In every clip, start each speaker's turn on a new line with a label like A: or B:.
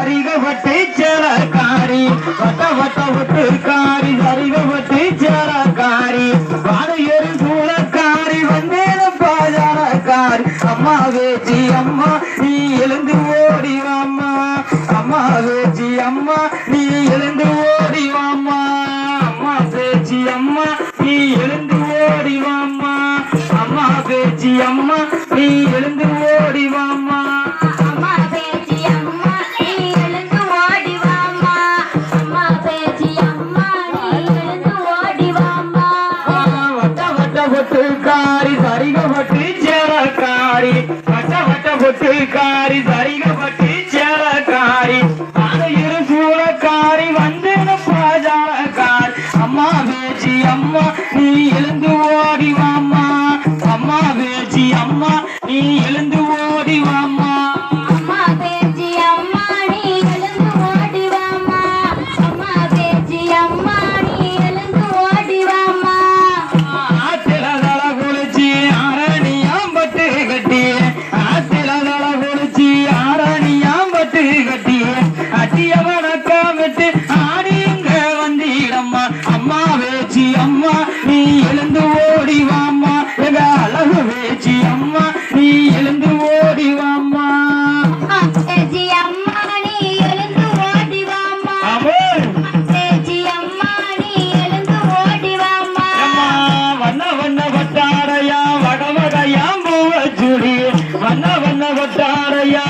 A: சரிக வட்டி சேலக்காரி வட்ட வட்ட விட்டு காரி சரிக வட்டி சேலக்காரி வாடையொரு சூழக்காரி வந்தேன பாஜாரக்காரி. அம்மா வேச்சி அம்மா நீ எழுந்து ஓடி வாம்மா. அம்மா வேச்சி அம்மா நீ எழுந்து ஓடி வாமா
B: அம்மா பேச்சி அம்மா நீ எழுந்து ஓடி வாம்மா. அம்மா பேச்சி அம்மா நீ எழுந்து ஓடி வாம்மா.
A: அம்மா வேச்சி அம்மா நீ எழுந்து ஓடி வாம்மா. எங்க அழகு வேச்சி அம்மா நீ எழுந்து ஓடி வாம்மா. வட்டாரையா வடவடையா பூவச்சுடி வண்ண வண்ண வட்டாரையா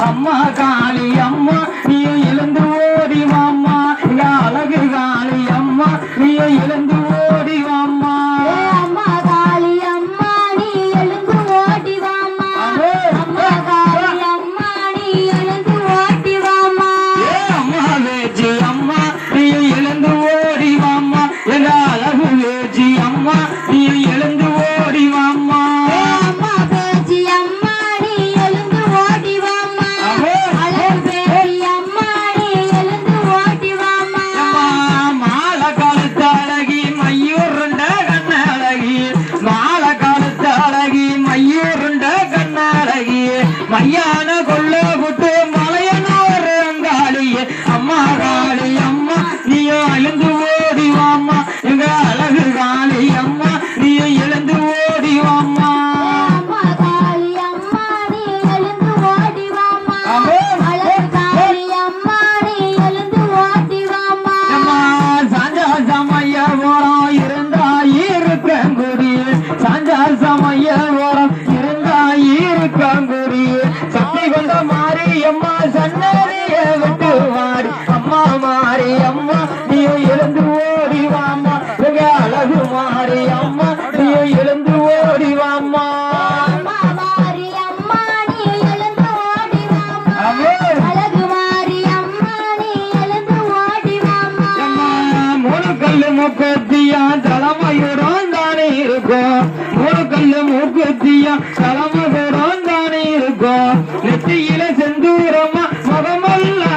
A: அம்மா தான் Yeah. மூக்குத்தியா தலைமையுடன் தானே இருக்கும். ஒரு கல்லு மூக்குத்தியா தலைமையுடன் தானே இருக்கும். நெத்தியில செந்தூரமா முகமல்ல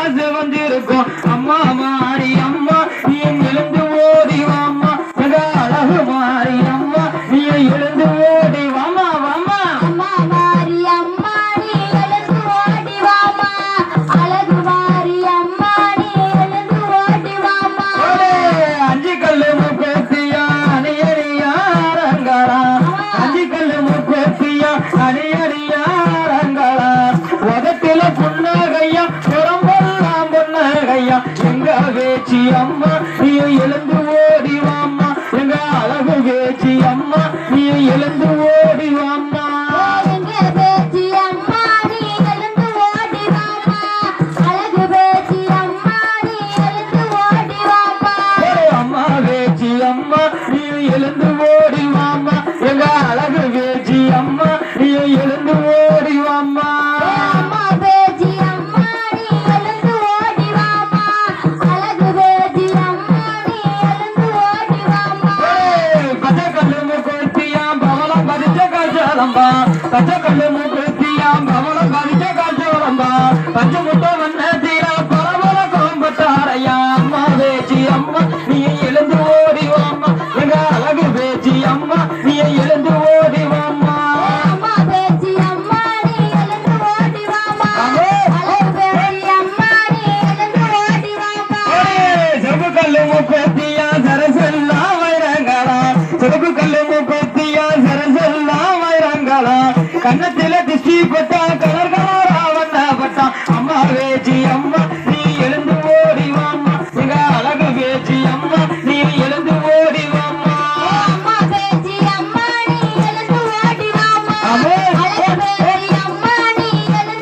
A: அம்மா நீ எழுந்து ஓடி வாம்மா எங்க அழகு
B: பேச்சு அம்மா நீ எழுந்து ஓடி வாம்மா அம்மா. நீ எழுந்து ஓடி வாமா
A: எங்க வளம்பா